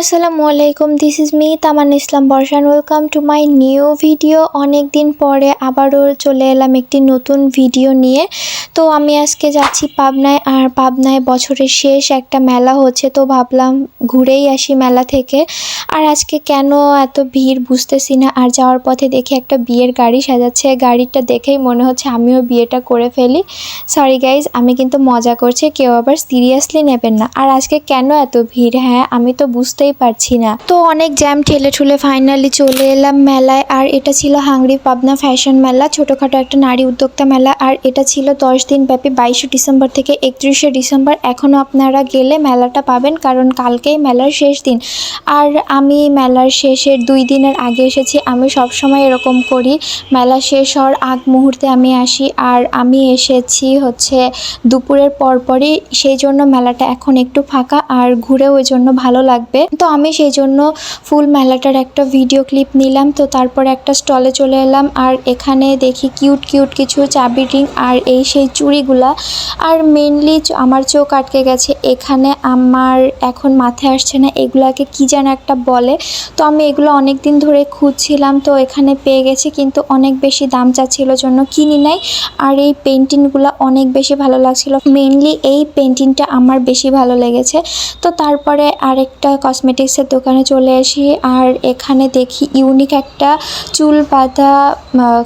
আসসালামু আলাইকুম this is me Taman Islam Barshan. Welcome to my new video অনেক দিন পরে আবারও চলে এলাম একটি নতুন ভিডিও নিয়ে। তো আমি আজকে যাচ্ছি পাবনায়, আর পাবনায় বছরের শেষ একটা মেলা হচ্ছে, তো ভাবলাম ঘুরেই আসি মেলা থেকে। আর আজকে কেন এত ভিড় বুঝতেছি না, আর যাওয়ার পথে দেখি একটা বিয়ের গাড়ি সাজাচ্ছে। গাড়িটা দেখেই মনে হচ্ছে আমিও বিয়েটা করে ফেলি। সরি গাইজ আমি কিন্তু মজা করছি, কেউ আবার সিরিয়াসলি নেবেন না। আর আজকে কেন এত ভিড়? হ্যাঁ আমি তো বুঝতেই পারছি না। তো অনেক জ্যাম ঠেলে ঠুলে ফাইনালি চলে এলাম মেলায়। আর এটা ছিল হাংরি পাবনা ফ্যাশন মেলা, ছোটোখাটো একটা নারী উদ্যোক্তা মেলা। আর এটা ছিল দশ দিন ব্যাপী বাইশে ডিসেম্বর থেকে একত্রিশে ডিসেম্বর। এখনও আপনারা গেলে মেলাটা পাবেন, কারণ কালকেই মেলার শেষ দিন। আর আমি মেলার শেষের দুই দিনের আগে এসেছি। আমি সব সময় এরকম করি, মেলা শেষ হওয়ার আগ মুহূর্তে আমি আসি। আর আমি এসেছি হচ্ছে দুপুরের পরপরই, সেই জন্য মেলাটা এখন একটু ফাঁকা। আর ঘুরেও ওই জন্য ভালো লাগবে। তো আমি সেই জন্য ফুল মেলাটার একটা ভিডিও ক্লিপ নিলাম। তো তারপর একটা স্টলে চলে এলাম আর এখানে দেখি কিউট কিউট কিছু চাবি রিং আর এই সেই চুড়িগুলা। আর মেনলি আমার চোখ আটকে গেছে। এখানে আমার এখন মাথায় আসছে না এগুলাকে কি যেন একটা বলে। তো আমি এগুলো অনেক দিন ধরে খুঁজছিলাম, তো এখানে পেয়ে গেছি কিন্তু অনেক বেশি দাম চাচ্ছিল জন্য কিনি নাই। আর এই পেন্টিংগুলো অনেক বেশি ভালো লাগছিল। মেনলি এই পেন্টিংটা আমার বেশি ভালো লেগেছে। তো তারপরে আরেকটা কসমেটিক্সের দোকানে চলে আসি আর এখানে দেখি ইউনিক একটা চুল বাঁধা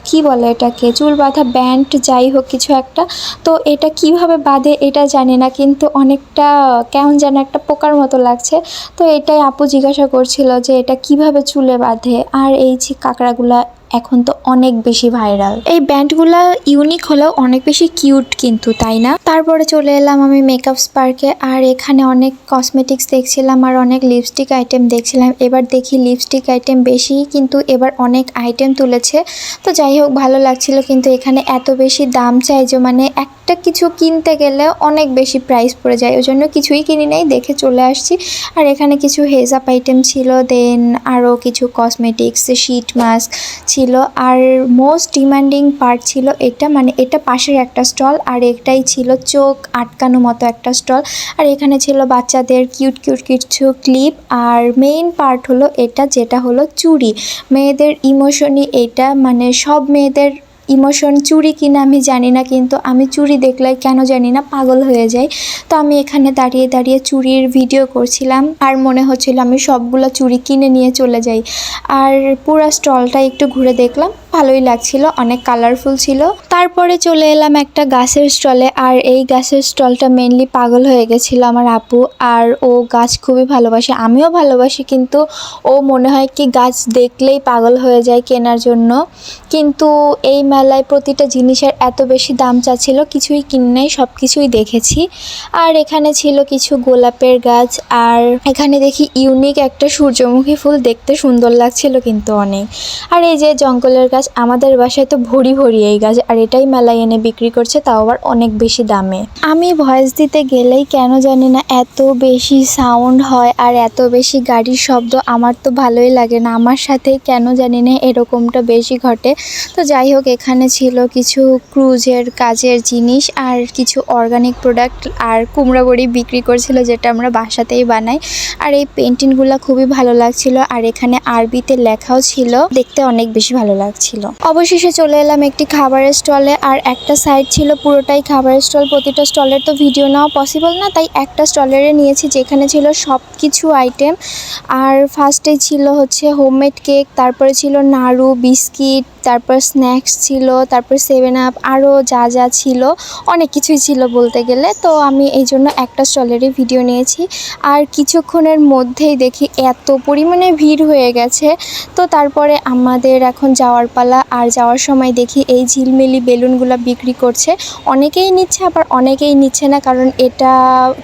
কি বলে এটাকে? চুল বাঁধা ব্যান্ড যাই হোক কিছু একটা। তো এটা কীভাবে বাঁধে এটা জানি না, কিন্তু অনেকটা, কেমন যেন একটা পোকার মতো লাগছে। তো এটাই আপু জিজ্ঞাসা করছিল যে এটা কীভাবে চুলে বাঁধে? আর এই যে কাঁকড়াগুলা এখন তো অনেক বেশি ভাইরাল। এই ব্যান্ডগুলা ইউনিক হলেও অনেক বেশি কিউট কিন্তু, তাই না? তারপরে চলে এলাম আমি মেকআপ স্পার্কে আর এখানে অনেক কসমেটিক্স দেখছিলাম আর অনেক লিপস্টিক আইটেম দেখছিলাম। এবার দেখি লিপস্টিক আইটেম বেশি, কিন্তু এবার অনেক আইটেম তুলেছে। তো যাই হোক, ভালো লাগছিল কিন্তু এখানে এত বেশি দাম চাই যে মানে একটা কিছু কিনতে গেলে অনেক বেশি প্রাইস পড়ে যায়। ওই জন্য কিছুই কিনি নাই, দেখে চলে আসছি। আর এখানে কিছু হেজাপ আইটেম ছিল দেন আরও কিছু কসমেটিক্স শিট মাস্ক ছিল। আর মোস্ট ডিমান্ডিং পার্ট ছিল এটা মানে এটা পাশের একটা স্টল আর এটাই ছিল চোখ আটকানো মতো একটা স্টল আর এখানে ছিল বাচ্চাদের কিউট কিউট কিছু ক্লিপ আর মেইন পার্ট হলো এটা, যেটা হলো চুড়ি। মেয়েদের ইমোশনই এটা মানে সব মেয়েদের ইমোশন, চুরি কিনা আমি জানি না, কিন্তু আমি চুরি দেখলে কেন জানি না, পাগল হয়ে যাই। তো আমি এখানে দাঁড়িয়ে দাঁড়িয়ে চুরির ভিডিও করছিলাম, আর মনে হচ্ছিল আমি সবগুলো চুরি কিনে নিয়ে চলে যাই। আর পুরো স্টলটা একটু ঘুরে দেখলাম ভালোই লাগছিল, অনেক কালারফুল ছিল। তারপরে চলে এলাম একটা গাছের স্টলে, আর এই গাছের স্টলটা মেনলি পাগল হয়ে গেছিল আমার আপু, আর ও গাছ খুবই ভালোবাসে। আমিও ভালোবাসি, কিন্তু ও মনে হয় কি গাছ দেখলেই পাগল হয়ে যায় কেনার জন্য। কিন্তু এই মেলায় প্রতিটা জিনিসের এত বেশি দাম চাচ্ছিল, কিছুই কিনে সব কিছুই দেখেছি। আর এখানে ছিল কিছু গোলাপের গাছ, আর এখানে দেখি ইউনিক একটা সূর্যমুখী ফুল, দেখতে সুন্দর লাগছিল কিন্তু অনেক। আর এই যে জঙ্গলের গাছ আমাদের বাসায় তো ভরি ভরি এই গাছ, আর এটাই মেলায় এনে বিক্রি করছে, তাও আবার অনেক বেশি দামে। আমি ভয়েস দিতে গেলেই কেন জানি না, এত বেশি সাউন্ড হয় আর এত বেশি গাড়ির শব্দ, আমার তো ভালোই লাগে না। আমার সাথে কেন জানি না এরকমটা বেশি ঘটে। তো যাই হোক, এখানে ছিল কিছু ক্রুজের কাজের জিনিস আর কিছু অর্গানিক প্রোডাক্ট আর কুমড়া বড়ি বিক্রি করছিল, যেটা আমরা বাসাতেই বানাই। আর এই পেন্টিংগুলো খুবই ভালো লাগছিল, আর এখানে আরবিতে লেখাও ছিল, দেখতে অনেক বেশি ভালো লাগছিল অবশেষে চলে এলাম একটি খাবারের স্টলে, আর একটা সাইড ছিল পুরোটাই খাবারের স্টল। প্রতিটা স্টলের তো ভিডিও নেওয়া পসিবল না, তাই একটা স্টলেরে নিয়েছি যেখানে ছিল সব কিছু আইটেম আর ফার্স্টে ছিল হচ্ছে হোমমেড কেক তারপরে ছিল নাড়ু, বিস্কিট তারপর স্ন্যাক্স ছিল, তারপর সেভেন আপ আরও যা যা ছিল, অনেক কিছুই ছিল বলতে গেলে। তো আমি এই জন্য একটা স্টলেরই ভিডিও নিয়েছি। আর কিছুক্ষণের মধ্যেই দেখি এত পরিমাণে ভিড় হয়ে গেছে। তো তারপরে আমাদের এখন যাওয়ার পালা। আর যাওয়ার সময় দেখি এই ঝিলমিলি বেলুনগুলো বিক্রি করছে। অনেকেই নিচ্ছে, আবার অনেকেই নিচ্ছে না, কারণ এটা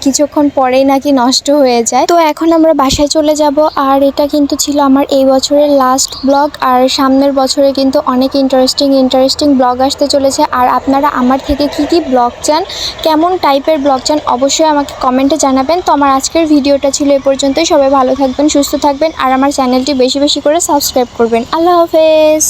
কিছুক্ষণ পরেই নাকি নষ্ট হয়ে যায়। তো এখন আমরা বাসায় চলে যাব। আর এটা কিন্তু ছিল আমার এই বছরের লাস্ট ব্লগ আর সামনের বছরে কিন্তু অনেক ইন্টারেস্টিং ইন্টারেস্টিং ব্লগ আসতে চলেছে। আর আপনারা আমার থেকে কি কি ব্লগ চান, কেমন টাইপের ব্লগ চান, অবশ্যই আমাকে কমেন্টে জানাবেন। তো আমার আজকের ভিডিওটা ছিল এ পর্যন্তই। সবাই ভালো থাকবেন, সুস্থ থাকবেন। আর আমার চ্যানেলটি বেশি বেশি করে সাবস্ক্রাইব করবেন। আল্লাহ হাফেজ।